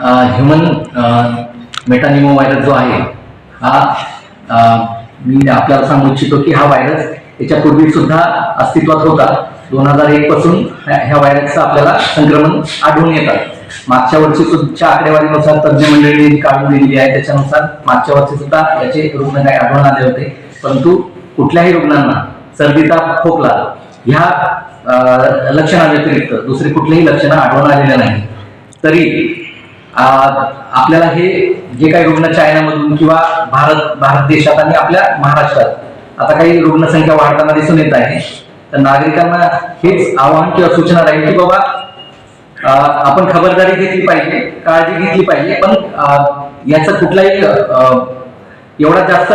Human मेटानिमो virus जो आहे हा मी आपल्याला सांगू इच्छितो की हा व्हायरस याच्यापूर्वी सुद्धा अस्तित्वात होता. दोन हजार एक पासून ह्या ह्या व्हायरसचं आपल्याला संक्रमण आढळून येतात मागच्या वर्षी सुद्धा आकडेवारीनुसार तज्ज्ञ मंडळी काढून दिलेली आहे. त्याच्यानुसार मागच्या वर्षी सुद्धा याचे रुग्ण काही आढळून आले होते. परंतु कुठल्याही रुग्णांना सर्दीचा खोकला ह्या लक्षणाव्यतिरिक्त दुसरी कुठलीही लक्षणं आढळून आलेली नाही. तरी आपल्याला हे जे काही रुग्ण चायनामधून किंवा भारत भारत देशात आणि आपल्या महाराष्ट्रात आता काही रुग्णसंख्या वाढताना दिसून येत आहे. तर नागरिकांना हेच आवाहन किंवा सूचना राहील की बाबा आपण खबरदारी घेतली पाहिजे काळजी घेतली पाहिजे पण याचा कुठलाही एवढा जास्त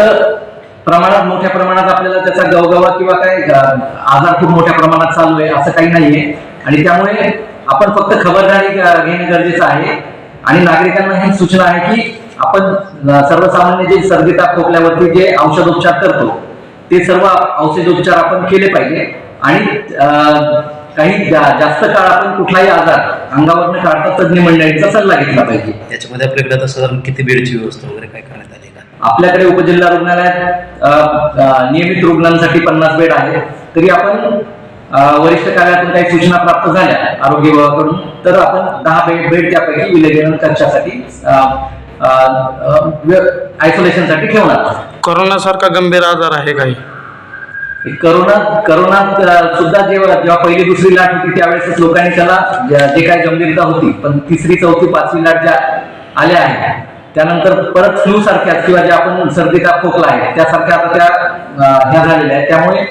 प्रमाणात मोठ्या प्रमाणात आपल्याला त्याचा गवगवा किंवा काय आजार खूप मोठ्या प्रमाणात चालू आहे असं काही नाहीये. आणि त्यामुळे आपण फक्त खबरदारी घेणे गरजेचं आहे. आणि नागरिकांना ही सूचना आहे की आपण सर्वसामान्य जे सर्दी ताप खोकल्यावरती जे औषधोपचार करतो ते सर्व औषधोपचार आपण केले पाहिजे. आणि काही जा- जास्त काळ आपण कुठलाही आजार अंगावरनं काढता तज्ञ मंडळींचा सल्ला घेतला पाहिजे. त्याच्यामध्ये आपल्याकडे आता साधारण किती बेडची व्यवस्था वगैरे काय करण्यात आली का? आपल्याकडे उपजिल्हा रुग्णालयात नियमित रुग्णांसाठी पन्नास बेड आहेत. तरी आपण वरिष्ठ कार्यालयातून काही सूचना प्राप्त झाल्या आरोग्य विभागाकडून तर आपण दहा बेड बेड त्यापैकी विलगीकरण कक्षासाठी आयसोलेशनसाठी ठेवणार. कोरोनासारखा गंभीर आजार आहे काही करोना करोनात अ, सुद्धा जेव्हा जेव्हा पहिली दुसरी लाट होती त्यावेळेस लोकांनी त्याला जे काय गंभीरता होती पण तिसरी चौथी पाचवी लाट ज्या आल्या आहेत त्यानंतर परत फ्लू सारख्या किंवा ज्या आपण सर्दी ताप खोकला आहे त्यासारख्या आता त्या ह्या झालेल्या आहेत त्यामुळे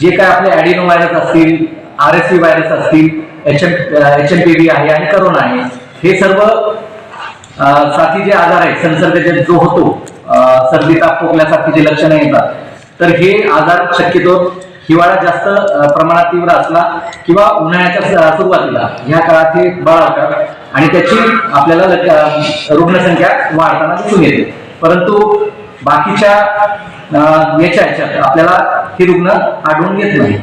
जे काय आपले ऍडिनो व्हायरस असतील आर एस व्ही व्हायरस असतील H M H M P V आहे आणि करोना आहे हे सर्व साथी जे आजार आहेत संसर्गजन्य जो होतो सर्दी ताप खोकल्यासारखी जे लक्षणं येतात तर हे आजार शक्यतो हिवाळ्यात जास्त प्रमाणात तीव्र असला किंवा उन्हाळ्याच्या सुरुवातीला ह्या काळात हे बळावतात आणि त्याची आपल्याला रुग्णसंख्या वाढताना दिसून येते. परंतु बाकीच्या याच्या ह्याच्यात आपल्याला हे रुग्ण आढळून येत नाही